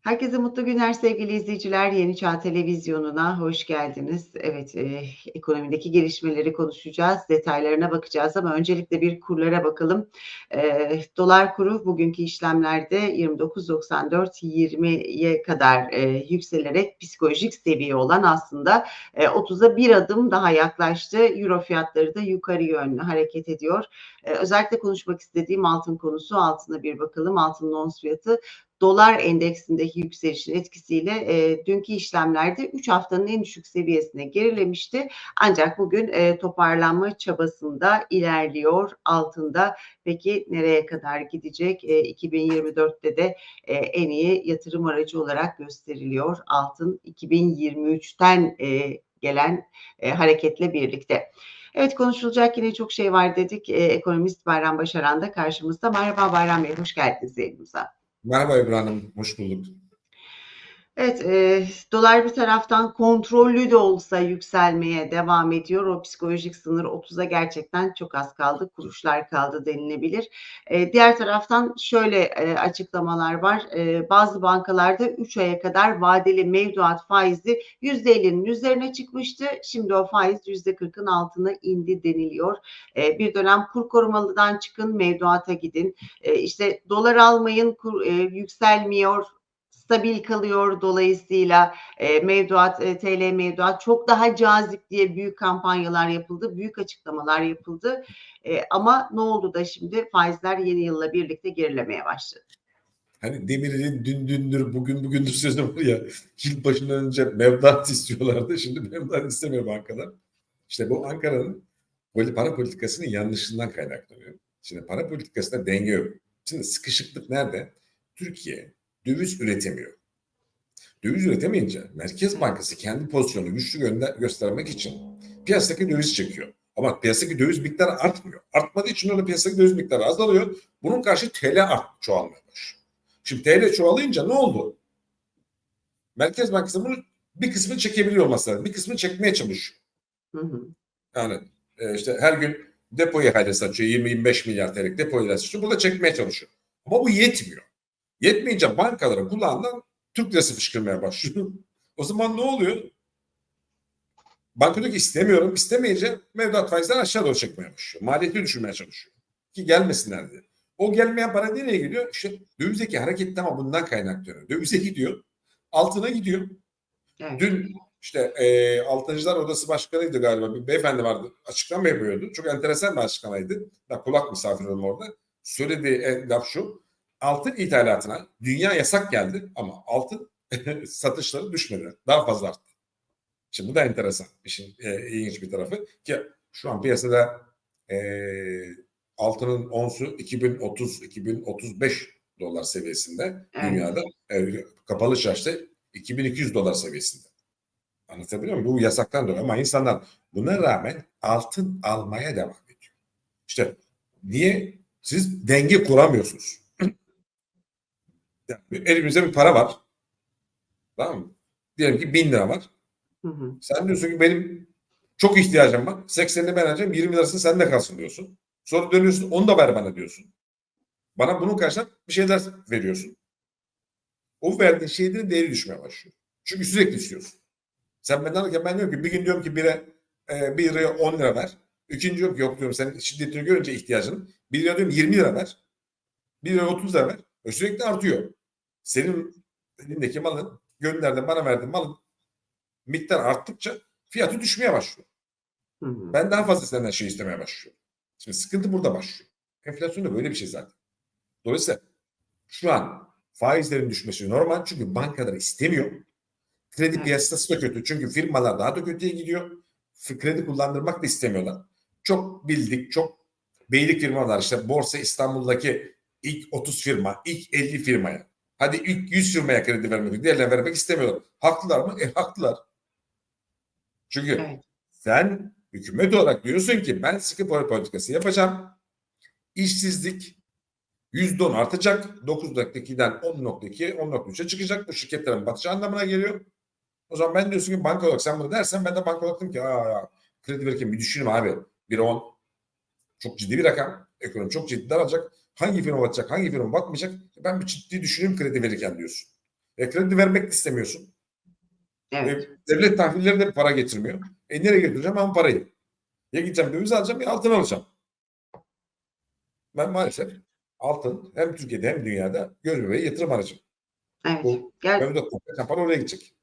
Herkese mutlu günler sevgili izleyiciler. Yeni Çağ Televizyonu'na hoş geldiniz. Evet, e, ekonomideki gelişmeleri konuşacağız, detaylarına bakacağız ama öncelikle bir kurlara bakalım. E, dolar kuru bugünkü işlemlerde 29.94-20'ye kadar e, yükselerek psikolojik seviye olan aslında e, 30'a bir adım daha yaklaştı. Euro fiyatları da yukarı yönlü hareket ediyor. E, özellikle konuşmak istediğim altın konusu altına bir bakalım. Altının ons fiyatı dolar endeksindeki yükselişin etkisiyle e, dünkü işlemlerde 3 haftanın en düşük seviyesine gerilemişti. Ancak bugün e, toparlanma çabasında ilerliyor altında. Peki nereye kadar gidecek? E, 2024'te de e, en iyi yatırım aracı olarak gösteriliyor altın 2023'ten e, gelen e, hareketle birlikte. Evet konuşulacak yine çok şey var dedik. E, ekonomist Bayram Başaran da karşımızda. Merhaba Bayram Bey, hoş geldiniz yayınımıza. Merhaba Ebru Hanım, hoş bulduk. Evet, e, dolar bir taraftan kontrollü de olsa yükselmeye devam ediyor. O psikolojik sınır 30'a gerçekten çok az kaldı, kuruşlar kaldı denilebilir. E, diğer taraftan şöyle e, açıklamalar var. E, bazı bankalarda 3 aya kadar vadeli mevduat faizi %50'nin üzerine çıkmıştı. Şimdi o faiz %40'ın altına indi deniliyor. E, bir dönem kur korumalıdan çıkın, mevduata gidin. E, işte dolar almayın, kur e, yükselmiyor stabil kalıyor dolayısıyla e, mevduat e, TL mevduat çok daha cazip diye büyük kampanyalar yapıldı, büyük açıklamalar yapıldı. E, ama ne oldu da şimdi faizler yeni yılla birlikte gerilemeye başladı. Hani Demirel'in dün dündür bugün bugündür sözü var ya yıl başından önce mevduat istiyorlardı şimdi mevduat istemiyor bankalar. İşte bu Ankara'nın para politikasının yanlışından kaynaklanıyor. Şimdi para politikasında denge yok. Şimdi sıkışıklık nerede? Türkiye döviz üretemiyor. Döviz üretemeyince Merkez Bankası kendi pozisyonunu güçlü gönder- göstermek için piyasadaki döviz çekiyor. Ama piyasadaki döviz miktarı artmıyor. Artmadığı için öyle piyasadaki döviz miktarı azalıyor. Bunun karşı TL art çoğalmaya başlıyor. Şimdi TL çoğalınca ne oldu? Merkez Bankası bunu bir kısmını çekebiliyor olması lazım. Bir kısmını çekmeye çalışıyor. Hı hı. Yani e, işte her gün depo ihalesi açıyor. 20-25 milyar TL'lik depo ihalesi açıyor. Burada çekmeye çalışıyor. Ama bu yetmiyor. Yetmeyince bankaların kulağından Türk lirası fışkırmaya başlıyor. o zaman ne oluyor? Banka diyor ki istemiyorum. İstemeyince mevduat faizleri aşağı doğru çekmeye başlıyor. Maliyeti düşürmeye çalışıyor. Ki gelmesinler diye. O gelmeyen para nereye gidiyor? İşte dövizdeki hareket ama bundan kaynaklanıyor. Dövize gidiyor. Altına gidiyor. Evet. Dün işte e, Altıncılar Odası Başkanı'ydı galiba. Bir beyefendi vardı. Açıklama yapıyordu. Çok enteresan bir açıklamaydı. Ben kulak misafir oldum orada. Söylediği e, laf şu. Altın ithalatına dünya yasak geldi ama altın satışları düşmedi. Daha fazla arttı. Şimdi bu da enteresan. İşin e, ilginç bir tarafı. Ki şu şu e, altının onsu 2030-2035 dolar seviyesinde Evet. dünyada. E, kapalı çarşıda 2200 dolar seviyesinde. Anlatabiliyor muyum? Bu yasaktan dolayı ama insanlar buna rağmen altın almaya devam ediyor. İşte niye? Siz denge kuramıyorsunuz. Yani elimizde bir para var. Tamam mı? Diyelim ki bin lira var. Hı hı. Sen diyorsun ki benim çok ihtiyacım var. 80'ini ben alacağım. 20 lirasını sen de kalsın diyorsun. Sonra dönüyorsun onu da ver bana diyorsun. Bana bunun karşılığında bir şeyler veriyorsun. O verdiğin şeylerin değeri düşmeye başlıyor. Çünkü sürekli istiyorsun. Sen benden alırken ben diyorum ki bir gün diyorum ki bire, e, bir liraya 10 lira ver. İkinci diyorum ki yok diyorum senin şiddetini görünce ihtiyacını. Bir lira diyorum 20 lira ver. Bir lira 30 lira ver. E sürekli artıyor. Senin elindeki malın gönderdin bana verdin malın miktar arttıkça fiyatı düşmeye başlıyor. Hı hı. Ben daha fazla senden şey istemeye başlıyorum. Şimdi sıkıntı burada başlıyor. Enflasyon da böyle bir şey zaten. Dolayısıyla şu an faizlerin düşmesi normal çünkü bankalar istemiyor. Kredi Evet. piyasası da kötü çünkü firmalar daha da kötüye gidiyor. Kredi kullandırmak da istemiyorlar. Çok bildik, çok beylik firmalar işte Borsa İstanbul'daki ilk 30 firma, ilk 50 firmaya. Hadi ilk 100 firmaya kredi vermek, diğerlerine vermek istemiyorlar. Haklılar mı? E haklılar. Çünkü Evet. sen hükümet olarak diyorsun ki ben sıkı para politikası yapacağım. İşsizlik %10 artacak. 9.2'den 10.2'ye 10.3'e çıkacak. Bu şirketlerin batacağı anlamına geliyor. O zaman ben diyorsun ki banka olarak sen bunu dersen ben de banka olarak diyorum ki Aa, kredi verirken bir düşünün abi. 1.10 çok ciddi bir rakam. Ekonomi çok ciddi daralacak. Hangi firma batacak, hangi firma batmayacak? Ben bir ciddi düşüneyim kredi verirken diyorsun. E, kredi vermek de istemiyorsun. Evet. E, devlet tahvilleri de para getirmiyor. E nereye getireceğim ben parayı? Ya gideceğim döviz alacağım ya altın alacağım. Ben maalesef altın hem Türkiye'de hem dünyada bebeği yatırım aracı. Evet. Bu Ger- Mevduat toplayacağım para oraya gidecek.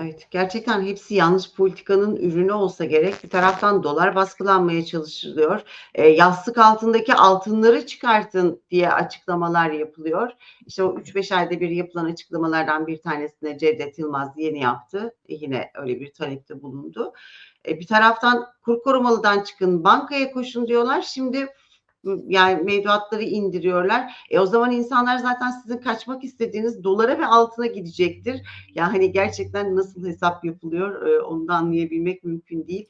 Evet, gerçekten hepsi yanlış politikanın ürünü olsa gerek. Bir taraftan dolar baskılanmaya çalışılıyor. E, yastık altındaki altınları çıkartın diye açıklamalar yapılıyor. İşte o 3-5 ayda bir yapılan açıklamalardan bir tanesine Cevdet Yılmaz yeni yaptı. E, yine öyle bir talepte bulundu. E, bir taraftan kur korumalıdan çıkın, bankaya koşun diyorlar. Şimdi yani mevduatları indiriyorlar. E o zaman insanlar zaten sizin kaçmak istediğiniz dolara ve altına gidecektir. Ya hani gerçekten nasıl hesap yapılıyor e, onu da anlayabilmek mümkün değil.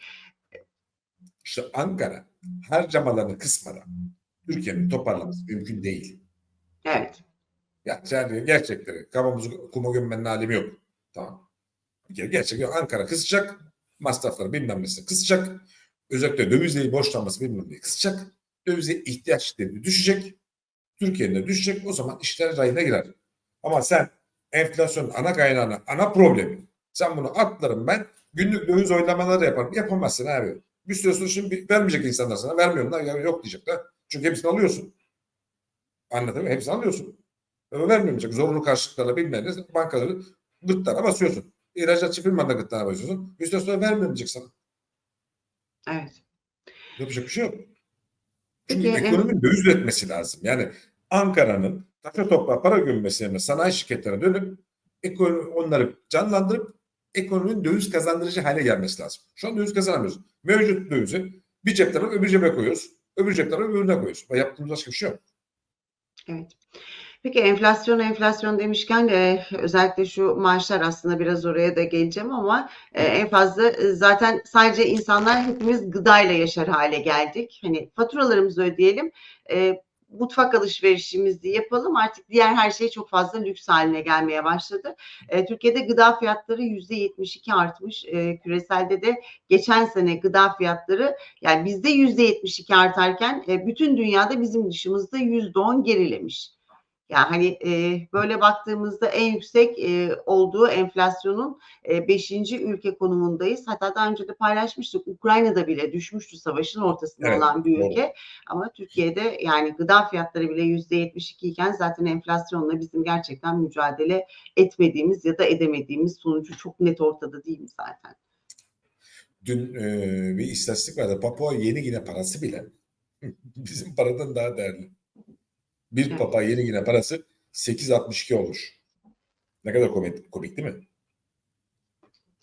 İşte Ankara harcamalarını kısmadan Türkiye'nin toparlaması mümkün değil. Evet. Ya yani gerçekleri kafamızı kuma gömmenin alemi yok. Tamam. Bir kere gerçekten Ankara kısacak. Masrafları bilmem nesini kısacak. Özellikle dövizle borçlanması bilmem neyi kısacak. Dövize ihtiyaçları düşecek. Türkiye'nin de düşecek. O zaman işler rayına girer. Ama sen enflasyonun ana kaynağına, ana problemi. Sen bunu atlarım ben. Günlük döviz oylamaları yaparım. Yapamazsın abi. Bir süre sonra şimdi vermeyecek insanlar sana. Vermiyorum da ya yok diyecekler. Çünkü hepsini alıyorsun. Anladın mı? Hepsini alıyorsun. Ama vermeyecek. Zorunlu karşılıklarla bilmem ne bankaları gırtlağına basıyorsun. İhracatçı firmanın da gırtlağına basıyorsun. Bir süre sonra vermeyecek sana. Evet. Yapacak bir şey yok. Çünkü Peki, ekonominin döviz üretmesi lazım. Yani Ankara'nın taşa toprağa para gömmesi yerine sanayi şirketlerine dönüp onları canlandırıp ekonominin döviz kazandırıcı hale gelmesi lazım. Şu an döviz kazanamıyoruz. Mevcut dövizi bir cepten alıp öbür cebe koyuyoruz. Öbür cepten alıp öbürüne koyuyoruz. Yaptığımız başka bir şey yok. Evet. Peki enflasyon enflasyon demişken e, özellikle şu maaşlar aslında biraz oraya da geleceğim ama e, en fazla e, zaten sadece insanlar hepimiz gıdayla yaşar hale geldik. Hani faturalarımızı ödeyelim, e, mutfak alışverişimizi yapalım artık diğer her şey çok fazla lüks haline gelmeye başladı. E, Türkiye'de gıda fiyatları yüzde 72 artmış. E, küreselde de geçen sene gıda fiyatları yani bizde yüzde 72 artarken e, bütün dünyada bizim dışımızda yüzde 10 gerilemiş. Yani hani e, böyle baktığımızda en yüksek e, olduğu enflasyonun 5. ülke konumundayız. Hatta daha önce de paylaşmıştık. Ukrayna'da bile düşmüştü savaşın ortasında Evet, olan bir ülke. Ama Türkiye'de yani gıda fiyatları bile yüzde 72 iken zaten enflasyonla bizim gerçekten mücadele etmediğimiz ya da edemediğimiz sonucu çok net ortada değil mi zaten? Dün e, bir istatistik vardı. Papua Yeni Gine parası bile bizim paradan daha değerli. Bir. Papua Yeni Gine parası 8.62 olmuş. Ne kadar komik, komik değil mi?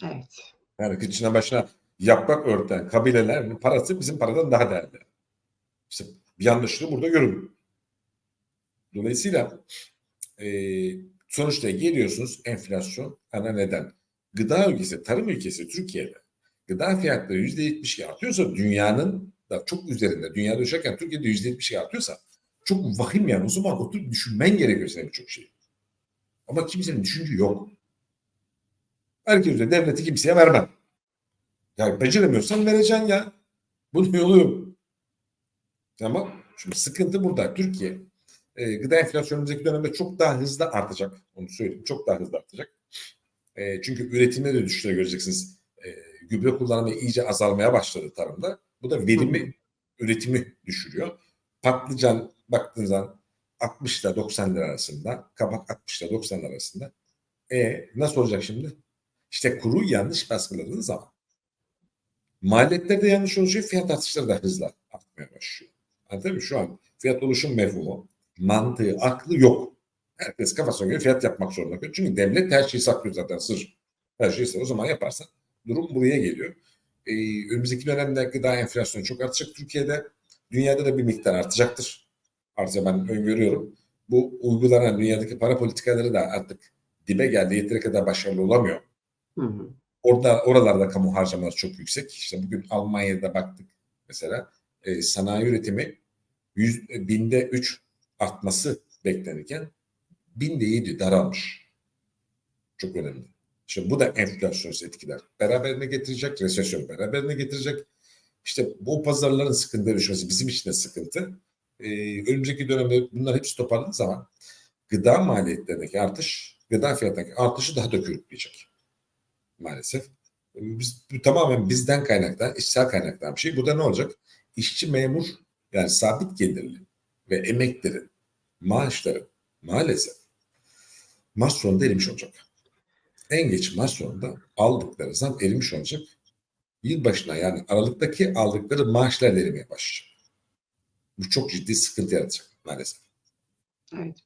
Evet. Yani kıçına başına yaprak örten kabilelerin parası bizim paradan daha değerli. İşte bir yanlışlığı burada görün. Dolayısıyla e, sonuçta geliyorsunuz enflasyon ana neden. Gıda ülkesi, tarım ülkesi Türkiye'de gıda fiyatları yüzde yetmiş artıyorsa dünyanın da çok üzerinde, dünyada yaşarken Türkiye'de yüzde yetmiş artıyorsa çok vahim yani o zaman oturup düşünmen gerekiyor senin birçok şey. Ama kimsenin düşüncü yok. Herkes de devleti kimseye vermem. Ya beceremiyorsan vereceksin ya. Bunun yolu yok. Ama şimdi sıkıntı burada. Türkiye e, gıda enflasyonu dönemde çok daha hızlı artacak. Onu söyleyeyim. Çok daha hızlı artacak. E, çünkü üretimde de düşüşler göreceksiniz. E, gübre kullanımı iyice azalmaya başladı tarımda. Bu da verimi, üretimi düşürüyor. Patlıcan baktığınız zaman 60 ile 90 lira arasında, kabak 60 ile 90 lira arasında. E nasıl olacak şimdi? İşte kuru yanlış baskıladığınız zaman maliyetler de yanlış oluşuyor, fiyat artışları da hızla artmaya başlıyor. Anladın mı? Şu an fiyat oluşum mefhumu, mantığı, aklı yok. Herkes kafasına göre fiyat yapmak zorunda kalıyor. Çünkü devlet her şeyi saklıyor zaten sır. Her şeyi saklıyor. O zaman yaparsan durum buraya geliyor. Ee, önümüzdeki dönemde gıda enflasyonu çok artacak Türkiye'de. Dünyada da bir miktar artacaktır. Artık ben öngörüyorum. Bu uygulanan dünyadaki para politikaları da artık dibe geldi. Yeteri kadar başarılı olamıyor. Hı hı. Orada oralarda kamu harcamaları çok yüksek. İşte bugün Almanya'da baktık mesela e, sanayi üretimi yüz, e, binde üç artması beklenirken binde yedi daralmış. Çok önemli. Şimdi bu da enflasyonist etkiler. Beraberine getirecek, resesyon beraberine getirecek. İşte bu pazarların sıkıntıya düşmesi bizim için de sıkıntı. Ee, önümüzdeki dönemde bunlar hepsi toparladığı zaman gıda maliyetlerindeki artış gıda fiyatındaki artışı daha da körükleyecek. Maalesef. Biz, bu tamamen bizden kaynaklanan, işsel kaynaklanan bir şey. Bu da ne olacak? İşçi memur yani sabit gelirli ve emeklerin maaşları maalesef Mart sonunda erimiş olacak. En geç Mart sonunda aldıkları zam erimiş olacak. Yılbaşına yani Aralık'taki aldıkları maaşlar da erimeye başlayacak. Bu çok ciddi sıkıntı yaratacak maalesef. Evet.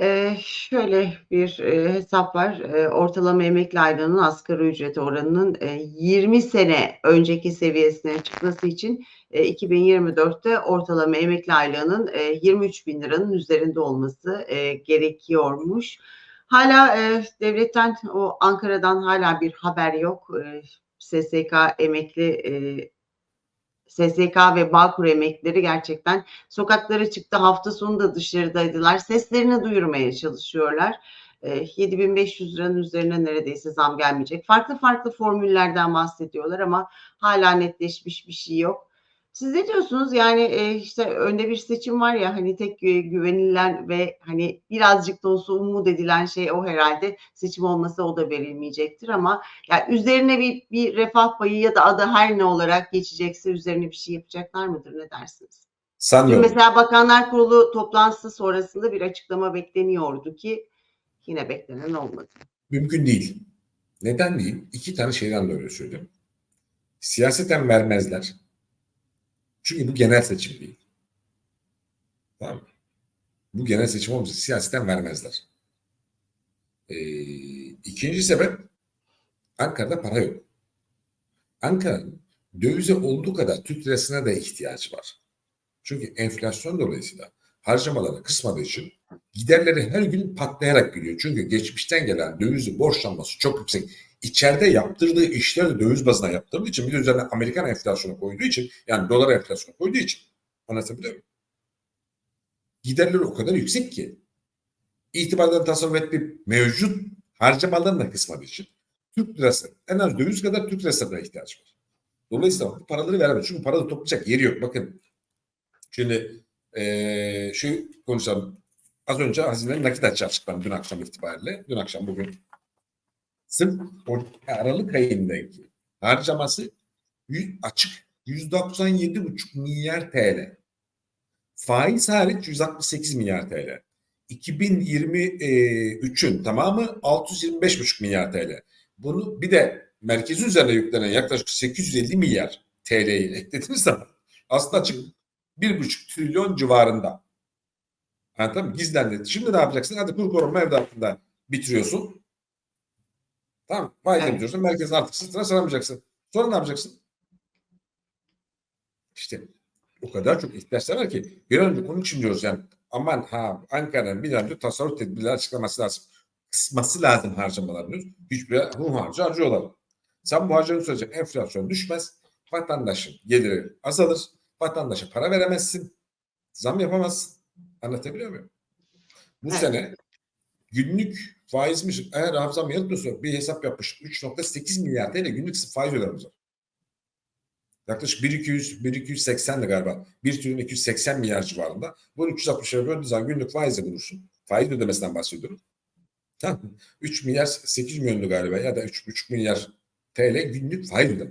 Ee, şöyle bir e, hesap var. E, ortalama emekli aylığının asgari ücret oranının e, 20 sene önceki seviyesine çıkması için e, 2024'te ortalama emekli aylığının e, 23 bin liranın üzerinde olması e, gerekiyormuş. Hala e, devletten o Ankara'dan hala bir haber yok. E, SSK emekli e, SSK ve Bağkur emeklileri gerçekten sokaklara çıktı. Hafta sonu da dışarıdaydılar. Seslerini duyurmaya çalışıyorlar. E, 7500 liranın üzerine neredeyse zam gelmeyecek. Farklı farklı formüllerden bahsediyorlar ama hala netleşmiş bir şey yok. Siz ne diyorsunuz? Yani e, işte önde bir seçim var ya hani tek gü- güvenilen ve hani birazcık da olsa umut edilen şey o herhalde. Seçim olmasa o da verilmeyecektir ama yani üzerine bir, bir refah payı ya da adı her ne olarak geçecekse üzerine bir şey yapacaklar mıdır? Ne dersiniz? Dün Sanmıyorum. mesela Bakanlar Kurulu toplantısı sonrasında bir açıklama bekleniyordu ki yine beklenen olmadı. Mümkün değil. Neden değil? İki tane şeyden dolayı söyleyeyim. Siyaseten vermezler. Çünkü bu genel seçim değil. Tamam mı? Bu genel seçim olmasa siyaseten vermezler. Ee, ikinci sebep Ankara'da para yok. Ankara'nın dövize olduğu kadar Türk lirasına da ihtiyacı var. Çünkü enflasyon dolayısıyla harcamaları kısmadığı için giderleri her gün patlayarak gidiyor. Çünkü geçmişten gelen dövizi borçlanması çok yüksek. İçeride yaptırdığı işler de döviz bazına yaptırdığı için bir de üzerine Amerikan enflasyonu koyduğu için yani dolar enflasyonu koyduğu için anlatabiliyor muyum? Giderleri o kadar yüksek ki itibardan tasarruf ettiği mevcut harcamalarını da kısmadığı için Türk lirası en az döviz kadar Türk lirasına ihtiyaç var. Dolayısıyla bu paraları veremez. Çünkü parada toplayacak yeri yok. Bakın şimdi eee şu konuşalım. Az önce hazinenin nakit açığı açıklandı dün akşam itibariyle. Dün akşam bugün. Sırf Aralık ayındaki harcaması açık %97,5 milyar TL. Faiz hariç 168 milyar TL. 2023'ün tamamı 625,5 milyar TL. Bunu bir de merkezi üzerine yüklenen yaklaşık 850 milyar TL'yi eklediğiniz zaman aslında açık 1,5 trilyon civarında. Anladın mı? Gizlendi. Şimdi ne yapacaksın? Hadi kur koruma mevduatında bitiriyorsun. Tamam. Faiz Evet. bitiriyorsun. Merkezin artık sırtına saramayacaksın. Sonra ne yapacaksın? İşte o kadar çok ihtiyaçlar var ki bir önce bunun için diyoruz yani aman ha Ankara'nın bir an önce tasarruf tedbirleri açıklaması lazım. Kısması lazım harcamalarını. Hiçbir hu harcı harcıyorlar. Sen bu harcını sürece enflasyon düşmez. Vatandaşın geliri azalır. Vatandaşa para veremezsin. Zam yapamazsın. Anlatabiliyor muyum? Bu Evet. sene günlük faizmiş eğer hafızam yanılmıyorsa bir hesap yapmış 3.8 milyar TL günlük faiz ödememiz var. Yaklaşık 1200 1280 de galiba. 1 trilyon 280 milyar civarında. Bunu 360 lira böldüğün zaman günlük faizle bulursun. Faiz ödemesinden bahsediyorum. Tamam. mı? 3 milyar 8 milyondu galiba ya da 3,5 milyar TL günlük faiz ödeme.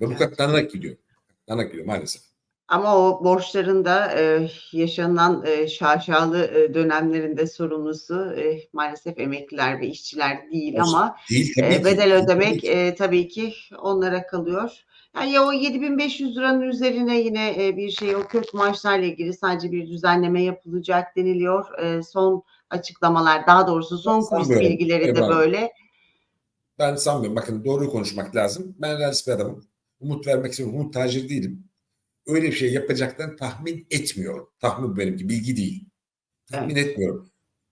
Ve bu katlanarak gidiyor. Katlanarak gidiyor maalesef. Ama o borçların da e, yaşanan e, şaşalı e, dönemlerinde sorumlusu e, maalesef emekliler ve işçiler değil Olsun. ama Değil e, bedel ödemek e, tabii ki onlara kalıyor. Yani ya o 7500 liranın üzerine yine e, bir şey o kök maaşlarla ilgili sadece bir düzenleme yapılacak deniliyor. E, son açıklamalar daha doğrusu son kulis bilgileri de Eyvallah. böyle. Ben sanmıyorum. Bakın doğruyu konuşmak lazım. Ben realist bir adamım. Umut vermek istiyorum. Umut tacir değilim. Öyle bir şey yapacaklarını tahmin etmiyorum. Tahmin benimki bilgi değil. Tahmin etmiyorum.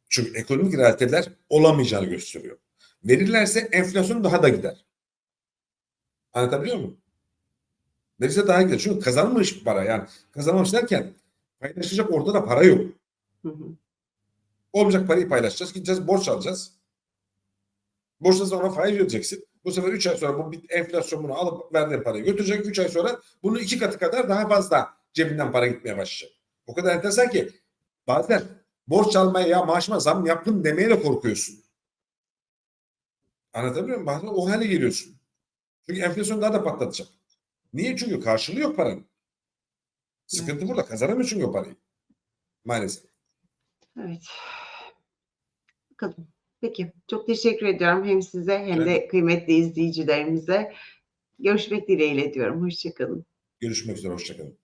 Çünkü ekonomik realiteler olamayacağını gösteriyor. Verirlerse enflasyon daha da gider. Anlatabiliyor muyum? Verirse daha gider. Çünkü kazanmış para yani. Kazanmamış derken paylaşacak orada da para yok. Hı hı. Olmayacak parayı paylaşacağız. Gideceğiz borç alacağız. Borçla sonra faiz ödeyeceksin. Bu sefer 3 ay sonra bu enflasyon bunu alıp verdiğin parayı götürecek. 3 ay sonra bunun iki katı kadar daha fazla cebinden para gitmeye başlayacak. O kadar enteresan ki bazen borç almaya ya maaşıma zam yaptım demeye de korkuyorsun. Anlatabiliyor muyum? Bazen o hale geliyorsun. Çünkü enflasyon daha da patlatacak. Niye? Çünkü karşılığı yok paranın. Sıkıntı burada. Kazanamıyor çünkü o parayı. Maalesef. Evet. Bakalım. Peki. Çok teşekkür ediyorum hem size hem de kıymetli izleyicilerimize. Görüşmek dileğiyle diyorum. Hoşçakalın. Görüşmek üzere. Hoşçakalın.